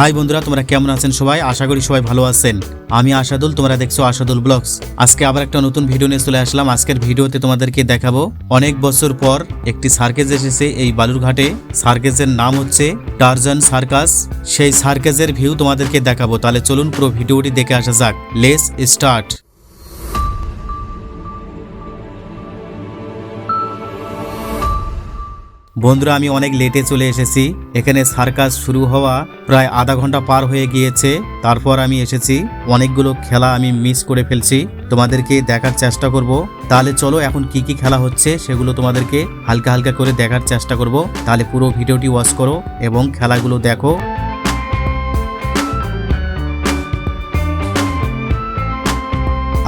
High বন্ধুরা, তোমরা কেমন আছেন সবাই? আশা করি সবাই ভালো আছেন। আমি আশাদুল, তোমরা দেখছ আশাদুল ব্লগস। আজকে আবার একটা নতুন ভিডিও নিয়ে চলে আসলাম। আজকের ভিডিওতে তোমাদেরকে দেখাবো অনেক বছর পর একটি সার্কেস এসেছে এই বালুরঘাটে। সার্কেসের নাম হচ্ছে টার্জন সার্কাস। সেই সার্কেসের ভিউ তোমাদেরকে দেখাবো। তাহলে চলুন পুরো ভিডিওটি দেখে আসা যাক। লেস স্টার্ট বন্ধুরা, আমি অনেক লেটে চলে এসেছি। এখানে সার্কাস শুরু হওয়া প্রায় আধা ঘণ্টা পার হয়ে গিয়েছে। তারপর আমি এসেছি। অনেকগুলো খেলা আমি মিস করে ফেলছি। তোমাদেরকে দেখার চেষ্টা করব। তাহলে চলো, এখন কি কি খেলা হচ্ছে সেগুলো তোমাদেরকে হালকা হালকা করে দেখার চেষ্টা করব। তাহলে পুরো ভিডিওটি ওয়াশ করো এবং খেলাগুলো দেখো।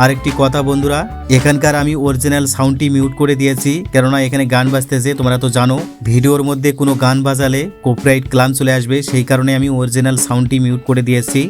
আরেকটি কথা বন্ধুরা, এখানকার আমি অরিজিনাল সাউন্ডটি মিউট করে দিয়েছি, কেননা এখানে গান বাজতেছে, তোমরা তো জানো। ভিডিওর মধ্যে কোনো গান বাজালে কপিরাইট ক্লান চলে আসবে, সেই কারণে আমি অরিজিনাল সাউন্ডটি মিউট করে দিয়েছি।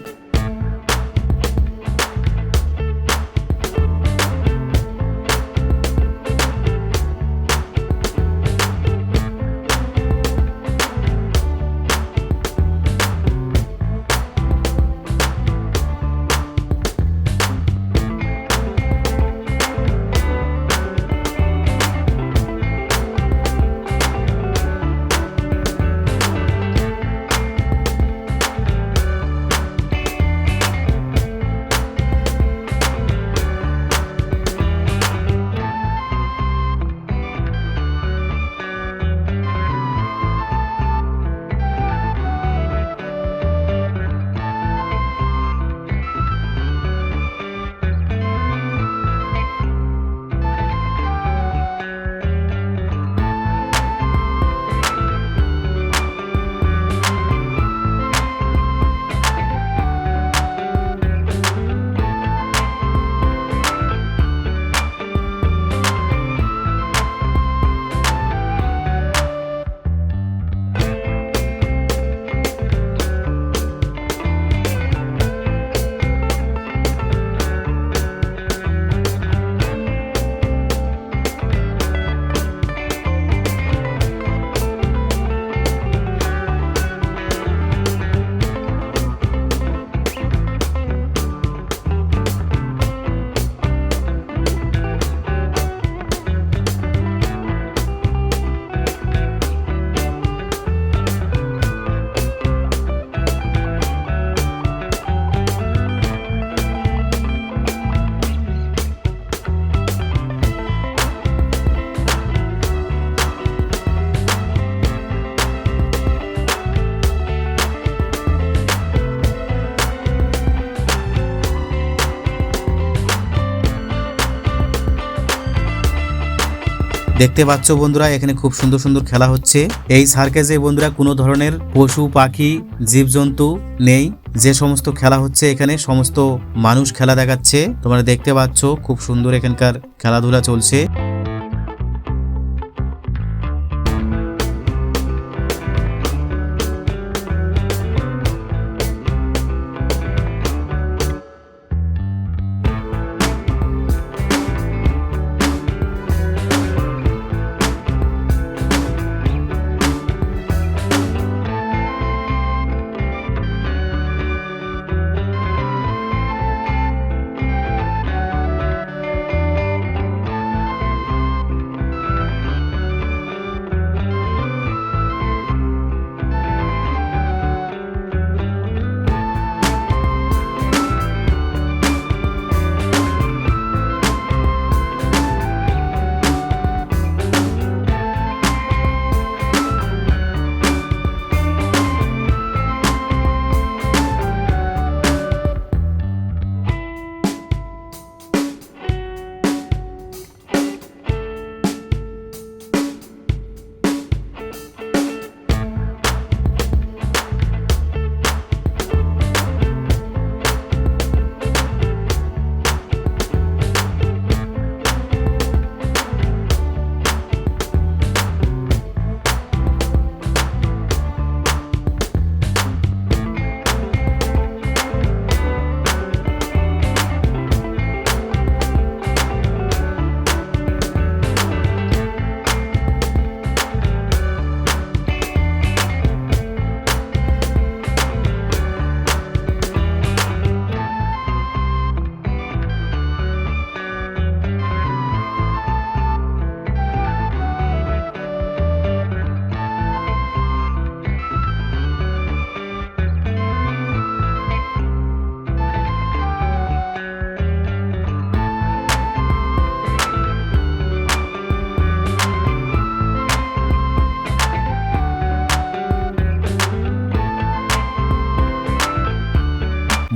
দেখতে পাচ্ছ বন্ধুরা, এখানে খুব সুন্দর সুন্দর খেলা হচ্ছে। এই সার্কেসে বন্ধুরা কোনো ধরনের পশু, পাখি, জীবজন্তু নেই। যে সমস্ত খেলা হচ্ছে এখানে, সমস্ত মানুষ খেলা দেখাচ্ছে। তোমরা দেখতে পাচ্ছ, খুব সুন্দর এখানকার খেলাধুলা চলছে।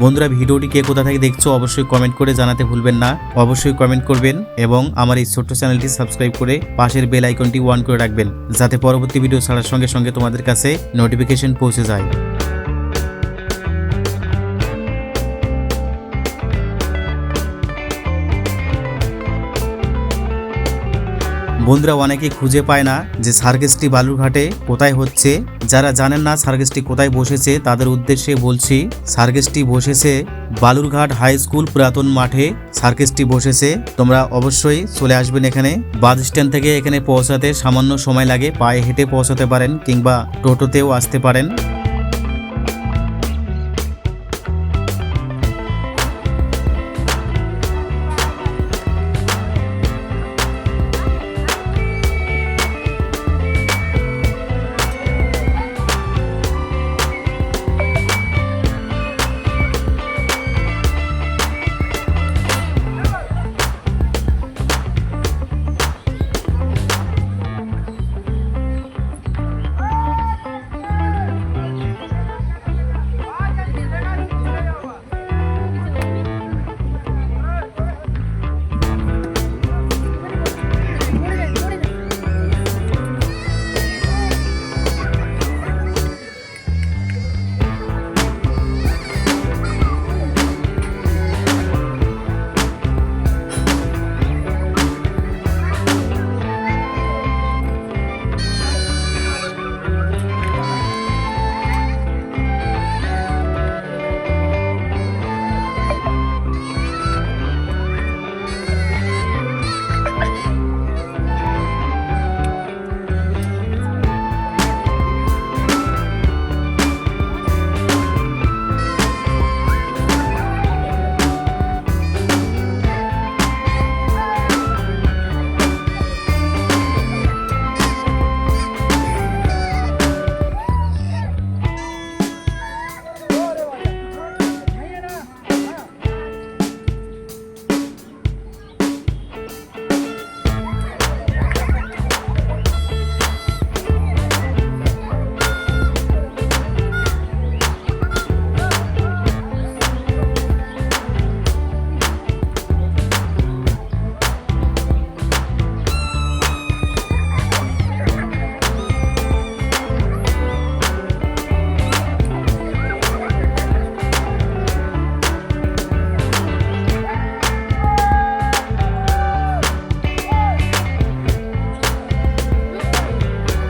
বন্ধুরা, ভিডিওটি কে কোথা থেকে দেখছ অবশ্যই কমেন্ট করে জানাতে ভুলবেন না। অবশ্যই কমেন্ট করবেন এবং আমার এই ছোট্ট চ্যানেলটি সাবস্ক্রাইব করে পাশের বেল আইকনটি অন করে রাখবেন, যাতে পরবর্তী ভিডিও ছাড়ার সঙ্গে সঙ্গে তোমাদের কাছে নোটিফিকেশন পৌঁছে যায়। বন্ধুরা অনেকে খুঁজে পায় না যে সার্কেসটি বালুরঘাটে কোথায় হচ্ছে। যারা জানেন না সার্কেসটি কোথায় বসেছে, তাদের উদ্দেশ্যে বলছি, সার্কেসটি বসেছে বালুরঘাট হাই স্কুল পুরাতন মাঠে। সার্কেসটি বসেছে, তোমরা অবশ্যই চলে আসবেন এখানে। বাস স্ট্যান্ড থেকে এখানে পৌঁছাতে সামান্য সময় লাগে, পায়ে হেঁটে পৌঁছাতে পারেন কিংবা টোটোতেও আসতে পারেন।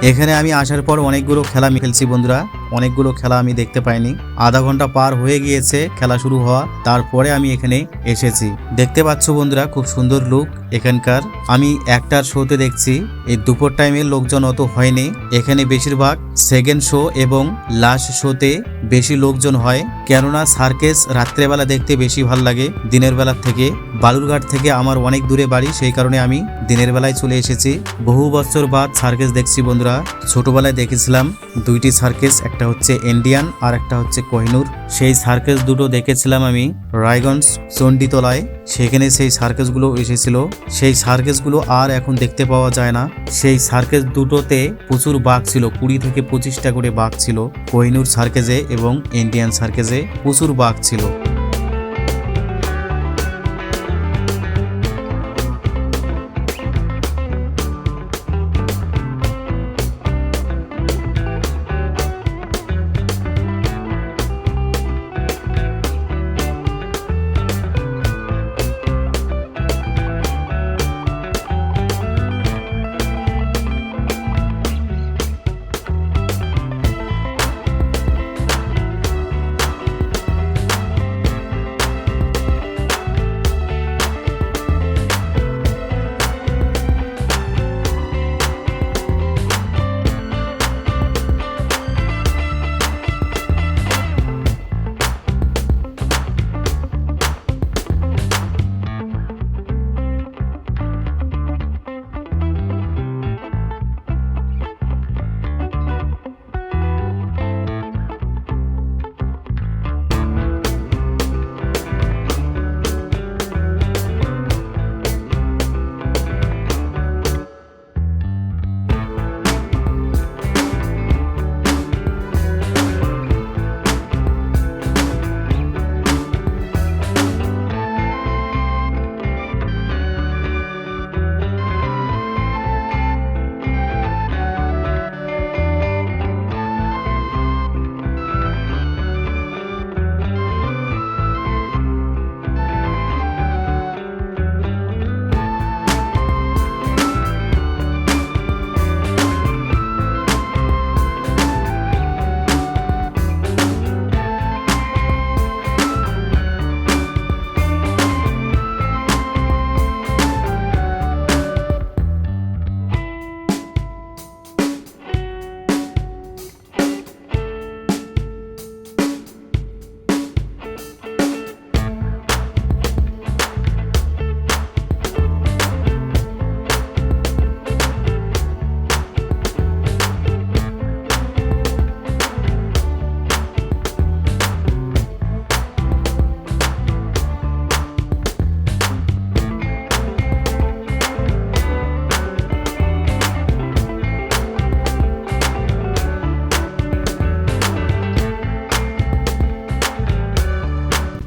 এখানে আমি আসার পর অনেকগুলো খেলা খেলছি বন্ধুরা। অনেকগুলো খেলা আমি দেখতে পাইনি। আধা ঘণ্টা পার হয়ে গিয়েছে খেলা শুরু হওয়া। তারপরে আমি এখানে এসেছি। দেখতে পাচ্ছ বন্ধুরা, খুব সুন্দর লুক এখানকার। আমি একটার শোতে দেখছি, এই দুপুর টাইমে লোকজন অত হয়নি। এখানে বেশিরভাগ সেকেন্ড শো এবং লাস্ট শোতে বেশি লোকজন হয়। কেননা সার্কেস রাত্রেবেলা দেখতে বেশি ভালো লাগে দিনের বেলার থেকে। বালুরঘাট থেকে আমার অনেক দূরে বাড়ি, সেই কারণে আমি দিনের বেলায় চলে এসেছি। বহু বছর বাদ সার্কেস দেখছি বন্ধুরা। ছোটবেলায় দেখেছিলাম দুইটি সার্কেস, একটা হচ্ছে ইন্ডিয়ান আর একটা হচ্ছে কোহিনুর সেই সার্কেস দুটো দেখেছিলাম আমি, রায়গঞ্জ, চণ্ডীতলায়। সেখানে সেই সার্কেসগুলো এসেছিল। সেই সার্কেসগুলো আর এখন দেখতে পাওয়া যায় না। সেই সার্কেস দুটোতে প্রচুর বাঘ ছিল, কুড়ি থেকে পঁচিশটা করে বাঘ ছিল। কোহিনুর সার্কেসে এবং ইন্ডিয়ান সার্কেসে প্রচুর বাঘ ছিল।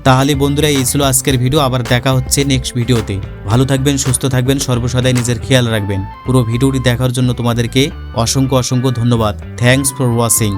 তাহলে বন্ধুরা, এই ছিল আজকের ভিডিও আবার দেখা হচ্ছে নেক্সট ভিডিওতে ভালো থাকবেন, সুস্থ থাকবেন, সর্বসদাই নিজের খেয়াল রাখবেন। পুরো ভিডিওটি দেখার জন্য তোমাদেরকে অসংখ্য অসংখ্য ধন্যবাদ। Thanks for watching